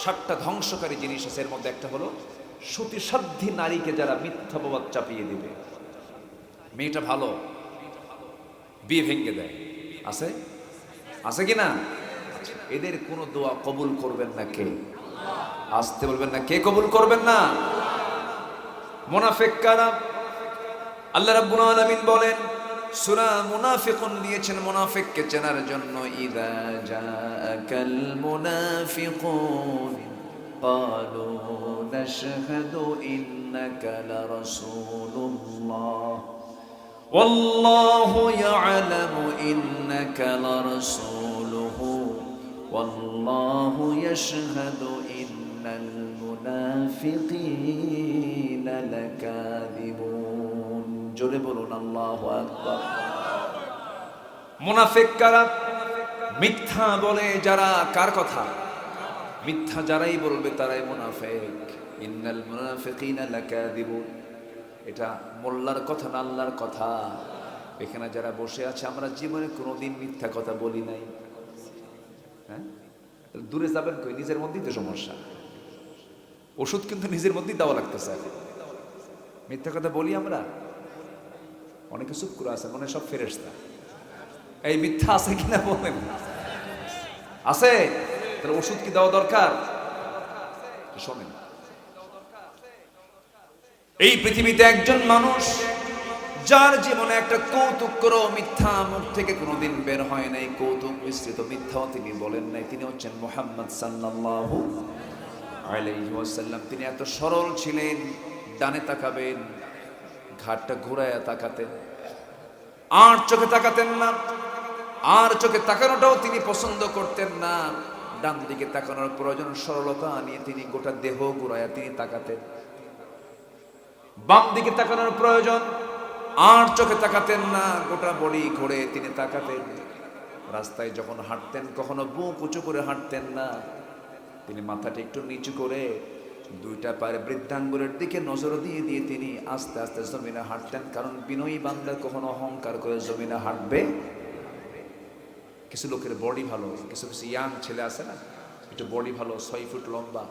সাতটা ধ্বংসকারী জিনিস আছে, এর মধ্যে একটা হলো সতীসাধ্যী নারীকে যারা মিথ্যা প্রবাদ চাপিয়ে দিবে। মেয়েটা ভালো, বিয়ে ভেঙে দেয়। আছে? আছে কি না? এদের কোনো দোয়া কবুল করবেন না কে? আসতে বলবেন না, কে কবুল করবেন না? মোনাফেক কারা? আল্লাহ রাব্বুল আলামিন বলেন সূরা মুনাফিকুন দিয়েছেন মুনাফিককে চেনার জন্য ইদা জাআকাল মুনাফিকুন قالوا نشهد إنك لرسول الله والله يعلم إنك لرسوله والله يشهد إن المنافقين لكاذبون জোরে বলুন, আল্লাহু আকবার। মুনাফিক কারা? মিথ্যা বলে যারা, কার কথা? মিথ্যা যারাই বলবে তারাই মুনাফিক। ইন্নাল মুনাফিকিনা লাকাযিবুন। এটা মোল্লার কথা না আল্লাহর কথা? এখানে যারা বসে আছে, আমরা জীবনে কোনোদিন মিথ্যা কথা বলি নাই। হ্যাঁ? দূরে যাবেন কই? নিজের মধ্যেই তো সমস্যা। ওষুধ কিন্তু নিজের মধ্যেই দেওয়া লাগতেছে। মিথ্যা কথা বলি আমরা? অনেকে চুপ করে আছে, মনে সব ফেরেস্তা এই মিথ্যা আছে কিনা বলেন? আছে? তাহলে ওষুধ কি দেওয়া দরকার? শোনেন। এই পৃথিবীতে একজন মানুষ, যার জীবনে একটা কৌতুক করো, মিথ্যা মুখ থেকে কোনোদিন বের হয় নাই। কৌতুক মিশ্রিত মিথ্যাও তিনি বলেন নাই। তিনি হচ্ছেন মোহাম্মদ সাল্লাল্লাহু আলাইহি ওয়াসাল্লাম। তিনি এত সরল ছিলেন, ডানে তাকাবেন ঘাটটা ঘুরায় তাকাতেন। আর চোখে তাকাতেন না। আর চোখে তাকানোটাও তিনি পছন্দ করতেন না। ডান দিকে তাকানোর প্রয়োজন সরলতা নিয়ে তিনি গোটা দেহ ঘুরায়া তিনি তাকাতেন। বাম দিকে তাকানোর প্রয়োজন আর চোখে তাকাতেন না। গোটা বডি ঘুরে তিনি তাকাতেন। রাস্তায় যখন হাঁটতেন, কখনো বুক উঁচু করে হাঁটতেন না। তিনি মাথাটা একটু নিচু করে দুইটা পায়ের বৃদ্ধাঙ্গুলের দিকে নজর দিয়ে দিয়ে তিনি আস্তে আস্তে জমিনে হাঁটতেন। কারণ বিনয়ী বান্দা কখনো অহংকার করে জমিনে হাঁটবে। কিছু লোকের বডি ভালো, কিছু কিছু ইয়াং ছেলে আছে না, একটু বডি ভালো, ছয় ফুট লম্বা,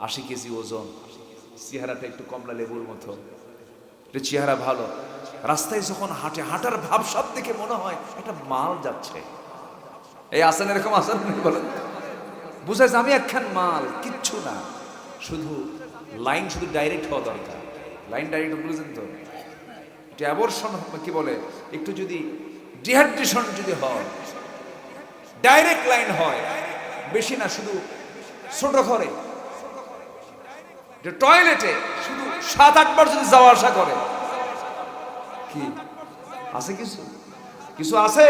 আশি কেজি ওজন, চেহারাটা একটু কমলা লেবুর মতো। একটু চেহারা ভালো। রাস্তায় যখন হাঁটে, হাঁটার ভাব সব দেখে মনে হয় একটা মাল যাচ্ছে। এই আসেন এরকম আসেন বলেন? বুঝাইছে, আমি একখান মাল, কিচ্ছু না। শুধু লাইন শুধু ডাইরেক্ট হওয়া দরকার। লাইন ডাইরেক্ট বুঝেছেন তো? অ্যাবর্শন কি বলে? একটু যদি ডিহাইড্রেশন যদি হয় ডাইরেক্ট লাইন হয়, বেশি না, শুধু ছোট ঘরে টয়লেটে শুধু সাত আটবার যদি যাওয়া আসা করে। কি? আছে কিছু? কিছু আছে?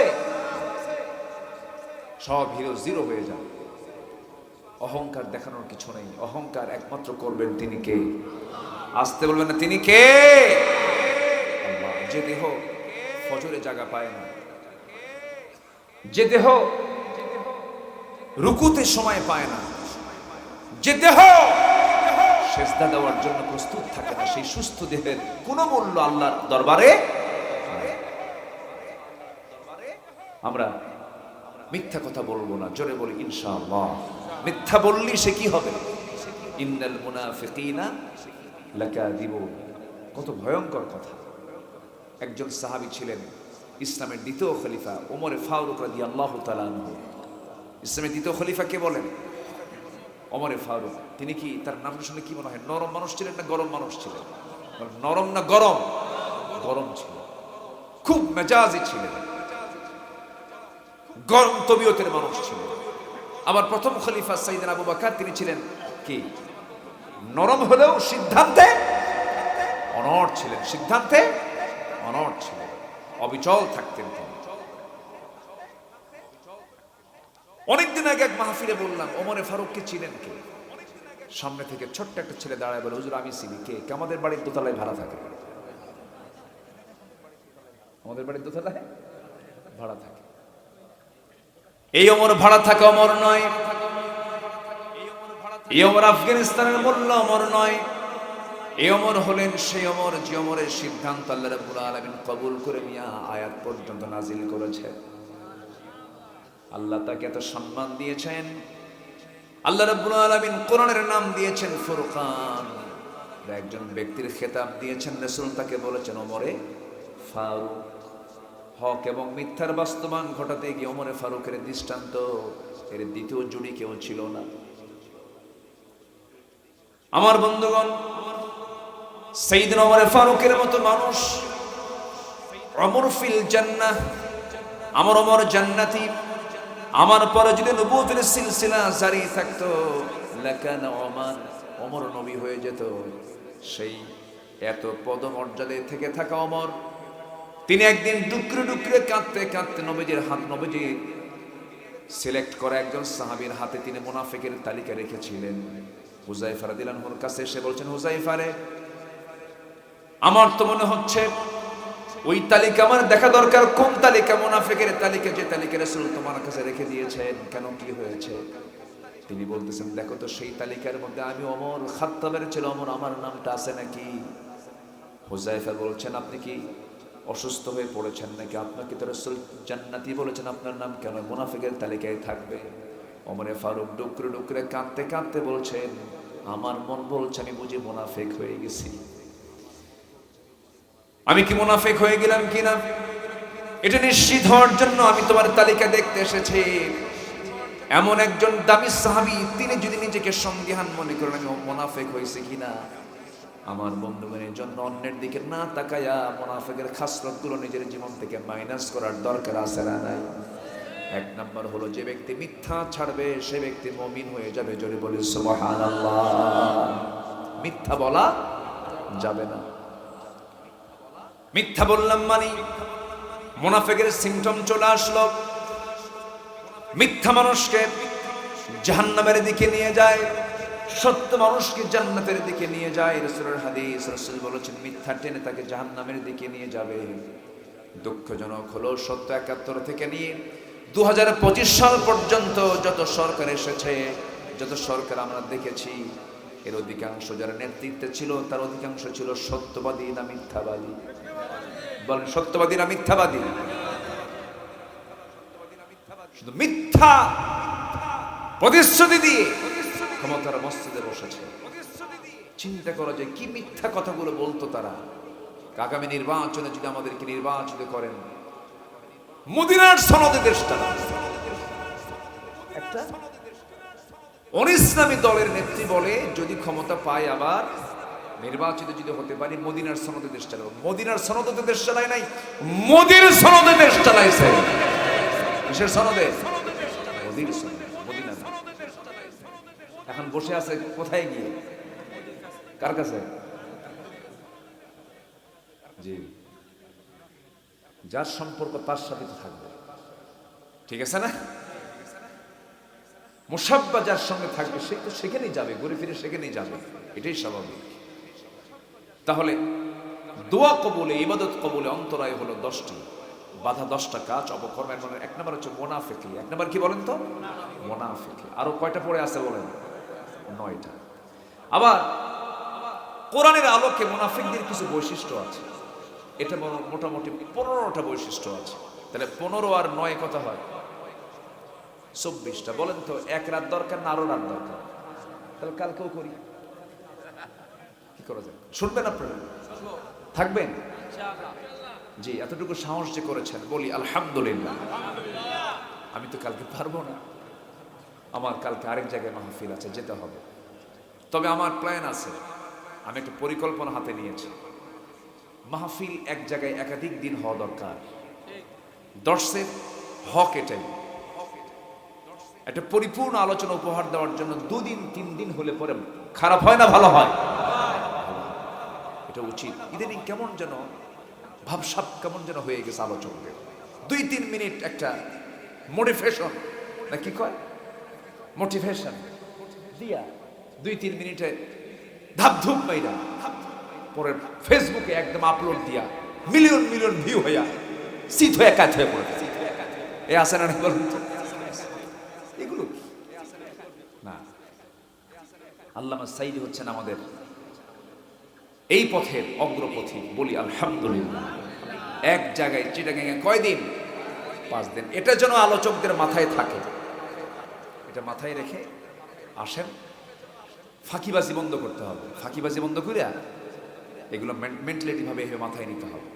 সব হিরো জিরো হয়ে যায় অহংকার দেখানোর কিছু নেই। অহংকার একমাত্র করবেন তিনি কে? আসতে বলবেন না, তিনি কে? যে দেহ ফজরে জায়গা পায় না, যে দেহ রুকুতে সময় পায় না, যে দেহ সেজদা দেওয়ার জন্য প্রস্তুত থাকে না, সেই সুস্থ দেহের কোনো মূল্য আল্লাহর দরবারে। আমরা মিথ্যা কথা বলব না, জোরে বলি ইনশাআল্লাহ। মিথ্যা বললি সে কি হবে? ইন্নাল মুনাফিকিনা লাকাযিবুন। কত ভয়ঙ্কর কথা। একজন সাহাবী ছিলেন ইসলামের দ্বিতীয় খলিফা, ওমরে ফারুক রাদিয়াল্লাহু তাআলা আনহু। ইসলামের দ্বিতীয় খলিফা কে বলেন? ওমরে ফারুক। তিনি কি, তার নাম শুনে কি মনে হয়, নরম মানুষ ছিলেন না গরম মানুষ ছিলেন? নরম না গরম? গরম ছিল খুব মেজাজি ছিলেন। গরম তবিয়তের মানুষ ছিল আবার প্রথম খলিফা সাইদিন আবু বাকার, তিনি ছিলেন কি? নরম হলেও সিদ্ধান্তে অনড় ছিলেন। সিদ্ধান্তে অনড় ছিলেন। অবিচল থাকতেন তিনি। অনেকদিন আগে এক মাহফিলে বললাম, ওমরে ফারুককে ছিলেন কে? সামনে থেকে ছোট্ট একটা ছেলে দাঁড়ায় বলে, হুজুর, আমি চিনি। কে? কে? আমাদের বাড়ির দোতলায় ভাড়া থাকে। আমাদের বাড়ির দোতলায় ভাড়া থাকে। এই অমর ভাড়া থাকা অমর নয়। এই অমর আফগানিস্তানের মোল্লা অমর নয়। এই অমর হলেন সেই অমর যে অমরের সিদ্ধান্ত আল্লাহ রাব্বুল আলামিন কবুল করে মিয়া আয়াত পর্যন্ত নাজিল করেছে। আল্লাহ তাকে এত সম্মান দিয়েছেন। আল্লাহ রাব্বুল আলামিন কোরআনের নাম দিয়েছেন ফুরকান। একজন ব্যক্তির খেতাব দিয়েছেন। রাসূল তাকে বলেছেন অমরে ফারুক। হক এবং মিথ্যার বাস্তবায়ন ঘটাতে গিয়ে অমরে ফারুকের দৃষ্টান্ত, এর দ্বিতীয় জুড়ি কেউ ছিল না। আমার বন্ধুগণ, সেইদিন ওমরে ফারুকের মতো মানুষ, অমর ফিল জান্নাহ, আমার অমর জান্নাতি, আমার পরে যদি নবুতের সিলসিলা জারি থাকতো, লাকানা ওমান অমর নবী হয়ে যেত। সেই এত পদমর্যাদায় থেকে থাকা অমর তিনি একদিন ডুকরে ডুকরে কাঁদতে কাঁদতে নবীজির হাত, নবীজি সিলেক্ট করা একজন সাহাবীর হাতে তিনি মুনাফিকের তালিকা রেখেছিলেন। হুজাইফার দিলানহুর কাছে এসে বলছেন হুজাইফারে আমার তো মনে হচ্ছে ওই তালিকা আমার দেখা দরকার, কোন তালিকা? মুনাফিকের তালিকা, যে তালিকা রাসূল তোমার কাছে রেখে দিয়েছেন, কেন কি হয়েছে? তিনি বলতেছেন, দেখো তো, সেই তালিকার মধ্যে আমি অমর খাত্তাবের ছিল অমর আমার নামটা আছে নাকি? হুজাইফা বলছেন, আপনি কি অসুস্থ হয়ে পড়েছেন নাকি? আপনাকে তো রসুল জান্নাতি বলেছেন, আপনার নাম কেন? মুনাফিকের তালিকায় থাকবে। অমরে ফারুক ডুকরে ডুকরে কাঁদতে কাঁদতে বলছেন, আমার মন বলছে আমি বুঝি মুনাফিক হয়ে গেছি। আমি কি মুনাফিক হয়ে গেলাম কিনা এটা নিশ্চিত হওয়ার জন্য আমি তোমার তালিকা দেখতে এসেছি। এমন একজন দামি সাহাবি, তিনি যদি নিজেকে সন্দেহান মনে করেন আমি মোনাফেক হয়েছে কিনা আমার বন্ধুগণের জন্য অন্যের দিকে না তাকায়া মোনাফেকের খাসরতগুলো নিজের জীবন থেকে মাইনাস করার দরকার আছে না নাই? এক নাম্বার হলো যে ব্যক্তি মিথ্যা ছাড়বে, সে ব্যক্তি মমিন হয়ে যাবে। জোরে বলি মিথ্যা বলা যাবে না। মিথ্যা বললাম মানে মোনাফেকের সিমটম চলে আসলো। মিথ্যা মানুষকে জাহান্নামের দিকে নিয়ে যায়। সত্য মানুষকে জান্নাতের দিকে নিয়ে যায় রসুলের হাদিস। রসুল বলেছেন, মিথ্যা টেনে তাকে জাহান্নামের দিকে নিয়ে যাবে। দুঃখজনক হলো সত্য একাত্তর থেকে নিয়ে দুহাজার পঁচিশ সাল পর্যন্ত যত সরকার এসেছে, যত সরকার আমরা দেখেছি, এর অধিকাংশ যারা নেতৃত্বে ছিল, তার অধিকাংশ ছিল সত্যবাদী না মিথ্যাবাদী। বলেন, সত্যবাদী না মিথ্যাবাদী? শুধু মিথ্যা প্রতিশ্রুতি দিয়ে ক্ষমতার মসজিদে বসেছে। চিন্তা করো যে কি মিথ্যা কথাগুলো বলতো তারা। আগামী নির্বাচনে যদি আমাদেরকে নির্বাচিত করেন মদিনার সনদে দেশটা একটা? অনিসলামী দলের নেত্রী বলে যদি ক্ষমতা পায় আবার নির্বাচিত যদি হতে পারি মদিনার সনদে দেশ চালাবো মদিনার সনদে দেশ চালায় নাই মোদির সনদে দেশ চালাইছে। কিসের সনদে? মোদির সনদে। এখন বসে আছে, কোথায় গিয়ে? কার কাছে? জি। যার সম্পর্ক তার সাথে তো থাকবে। ঠিক আছে না? মুসাব্বা যার সঙ্গে থাকবে, সে তো সেখানেই যাবে, ঘুরে ফিরে সেখানেই যাবে। এটাই স্বাভাবিক। তাহলে দোয়া কবলে, ইবাদত কবলে অন্তরায় হলো দশটি। বাধা দশটা কাজ অবকর্মের মানে এক নম্বর হচ্ছে মোনাফেকি। এক নম্বর কি বলেন তো? মোনাফেকি। আরও কয়টা পড়ে আছে বলেন? নয়টা। আবার কোরআনের আলোকে মোনাফিকদের কিছু বৈশিষ্ট্য আছে। এটা মোটামুটি পনেরোটা বৈশিষ্ট্য আছে। তাহলে পনেরো আর নয় কথা হয়? চব্বিশটা। বলেন তো, এক রাত দরকার না আরও রাত দরকার? তাহলে কালকেও করি। কি করা যায়? শুনবেন আপনারা? থাকবেন? জি, এতটুকু সাহস যে করেছেন, বলি আলহামদুলিল্লাহ। আমি তো কালকে পারব না। আমার কালকে আরেক জায়গায় মাহফিল আছে, যেতে হবে। তবে আমার প্ল্যান আছে, আমি একটা পরিকল্পনা হাতে নিয়েছি। মাহফিল এক জায়গায় একাধিক দিন হওয়া দরকার। দর্শের হক এটাই। একটা পরিপূর্ণ আলোচনা উপহার দেওয়ার জন্য দুদিন, তিন দিন হলে পরে খারাপ হয় না, ভালো হয়? এটা উচিত। ইদানিং কেমন যেন, ভাবসাব কেমন যেন হয়ে গেছে আলোচকদের। দুই, তিন মিনিট একটা মোটিভেশন না কি কয়? মোটিভেশন দিয়া দুই তিন মিনিটে ধাপধুপ মাইরা পরে ফেসবুকে একদম আপলোড দিয়া মিলিয়ন মিলিয়ন ভিউ হইয়া শীত হয়ে কাজ হয়ে পড়ে এ আসে না বলুন এগুলো না। আল্লামা সাইদি হচ্ছেন আমাদের এই পথের অগ্রপথী বলি আলহামদুলিল্লাহ। এক জায়গায় চিটাগাঙে কয়দিন? পাঁচ দিন। এটা যেন আলোচকদের মাথায় থাকে। এটা মাথায় রেখে আসেন। ফাঁকিবাজি বন্ধ করতে হবে। ফাঁকিবাজি বন্ধ করে এগুলো মেন্টালিটিভাবে এভাবে মাথায় নিতে হবে।